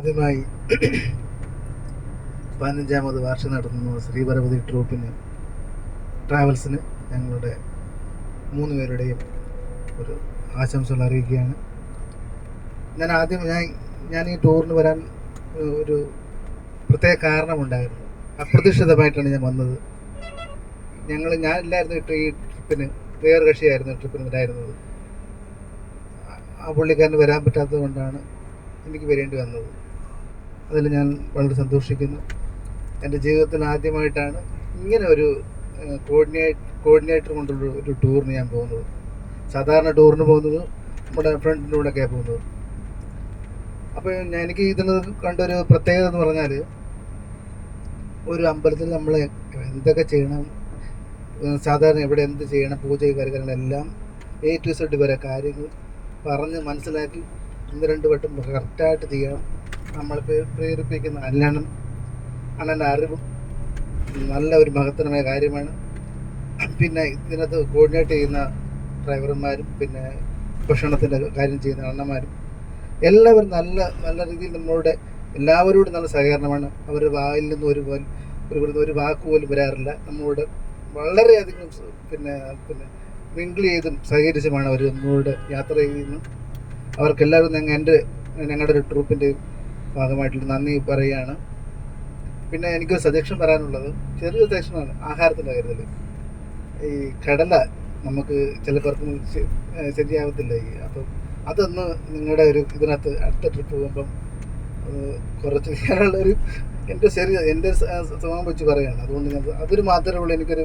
ആദ്യമായി പതിനഞ്ചാമത് വാർഷികം നടത്തുന്ന ശ്രീപരപതി ട്രൂപ്പിന് ട്രാവൽസിന് ഞങ്ങളുടെ മൂന്ന് പേരുടെയും ഒരു ആശംസകൾ അറിയിക്കുകയാണ്. ഞാൻ ആദ്യം ഞാൻ ഞാൻ ഈ ടൂറിന് വരാൻ ഒരു പ്രത്യേക കാരണമുണ്ടായിരുന്നു. അപ്രതീക്ഷിതമായിട്ടാണ് ഞാൻ വന്നത്. ഞങ്ങൾ ഞാനില്ലായിരുന്നു ഈ ട്രീ- ഈ ട്രിപ്പിന് വേറെ കക്ഷിയായിരുന്നു ട്രിപ്പിന് ഉണ്ടായിരുന്നത് ആ പുള്ളിക്കാരന് വരാൻ പറ്റാത്തത് കൊണ്ടാണ് എനിക്ക് വരേണ്ടി വന്നത്. അതിൽ ഞാൻ വളരെ സന്തോഷിക്കുന്നു. എന്റെ ജീവിതത്തിൽ ആദ്യമായിട്ടാണ് ഇങ്ങനെ ഒരു കോർഡിനേറ്റ് കോർഡിനേറ്റർ കൊണ്ടുള്ള ഒരു ടൂറിന് ഞാൻ പോകുന്നത്. സാധാരണ ടൂറിന് പോകുന്നത് നമ്മുടെ ഫ്രണ്ടിന്റെ കൂടെയൊക്കെയാണ് പോകുന്നത്. അപ്പോൾ ഞാൻ എനിക്ക് ഇതിന് കണ്ടൊരു പ്രത്യേകത എന്ന് പറഞ്ഞാൽ ഒരു അമ്പലത്തിൽ നമ്മൾ എന്തൊക്കെ ചെയ്യണം സാധാരണ എവിടെ എന്ത് ചെയ്യണം പൂജ കാര്യങ്ങളെല്ലാം എ ടു സെഡ് വരെ കാര്യങ്ങൾ പറഞ്ഞ് മനസ്സിലാക്കി ഒന്ന് രണ്ട് വട്ടം കറക്റ്റായിട്ട് ചെയ്യണം. നമ്മൾ പ്രേരിപ്പിക്കുന്ന അല്ലണം അണ്ണന്റെ അറിവും നല്ല ഒരു മഹത്തരമായ കാര്യമാണ്. പിന്നെ ഇതിനകത്ത് കോർഡിനേറ്റ് ചെയ്യുന്ന ഡ്രൈവർമാരും പിന്നെ ഭക്ഷണത്തിന്റെ കാര്യം ചെയ്യുന്ന അണ്ണന്മാരും എല്ലാവരും നല്ല നല്ല രീതിയിൽ നമ്മളുടെ എല്ലാവരോടും നല്ല സഹകരണമാണ്. അവരുടെ വായിൽ നിന്ന് ഒരു ഒരു ഒരു വാക്ക് പോലും വരാറില്ല. നമ്മളോട് വളരെയധികം പിന്നെ പിന്നെ മിങ്കിൾ ചെയ്തും സഹകരിച്ചുമാണ് അവർ നമ്മളോട് യാത്ര ചെയ്യുന്നത്. അവർക്കെല്ലാവരും ഞങ്ങൾ എന്റെ ഞങ്ങളുടെ ഒരു ട്രൂപ്പിന്റെയും ഭാഗമായിട്ടുള്ള നന്ദി പറയുകയാണ്. പിന്നെ എനിക്കൊരു സജഷൻ പറയാനുള്ളത്. ചെറിയ സജഷനാണ് ആഹാരത്തിന്റെ കാര്യത്തിൽ ഈ കടല നമുക്ക് ചില പേർക്കും ശരിയാവത്തില്ല ഈ അപ്പം അതൊന്ന് നിങ്ങളുടെ ഒരു ഇതിനകത്ത് അടുത്ത ട്രിപ്പ് പോകുമ്പം കുറച്ച് ചെയ്യാനുള്ള ഒരു എന്റെ ചെറിയ എന്റെ സ്വഭാവം വെച്ച് പറയുകയാണ്. അതുകൊണ്ട് ഞാൻ അതൊരു മാത്രമേ ഉള്ളൂ. എനിക്കൊരു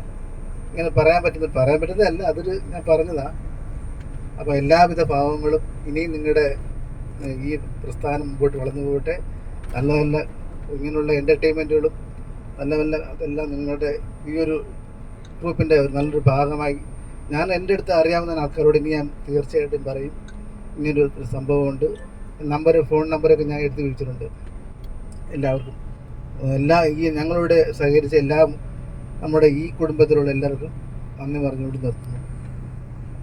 ഇങ്ങനെ പറയാൻ പറ്റുന്ന പറയാൻ പറ്റുന്നതല്ല അതൊരു ഞാൻ പറഞ്ഞതാണ് അപ്പോൾ എല്ലാവിധ ഭാവങ്ങളും ഇനിയും നിങ്ങളുടെ ഈ പ്രസ്ഥാനം മുമ്പോട്ട് വളർന്നു പോകട്ടെ. നല്ല നല്ല ഇങ്ങനെയുള്ള എന്റർടൈൻമെന്റുകളും നല്ല നല്ല അതെല്ലാം നിങ്ങളുടെ ഈ ഒരു ഗ്രൂപ്പിന്റെ ഒരു നല്ലൊരു ഭാഗമായി ഞാൻ എന്റെ അടുത്ത് അറിയാവുന്ന ആൾക്കാരോട് ഇനി ഞാൻ തീർച്ചയായിട്ടും പറയും. ഇങ്ങനൊരു സംഭവമുണ്ട്. നമ്പർ ഫോൺ നമ്പറൊക്കെ ഞാൻ എടുത്ത് വിളിച്ചിട്ടുണ്ട്. എല്ലാവർക്കും. എല്ലാ ഈ ഞങ്ങളോട് സഹകരിച്ച എല്ലാ നമ്മുടെ ഈ കുടുംബത്തിലുള്ള എല്ലാവർക്കും നന്ദി പറഞ്ഞുകൊണ്ട് നിർത്തുന്നു.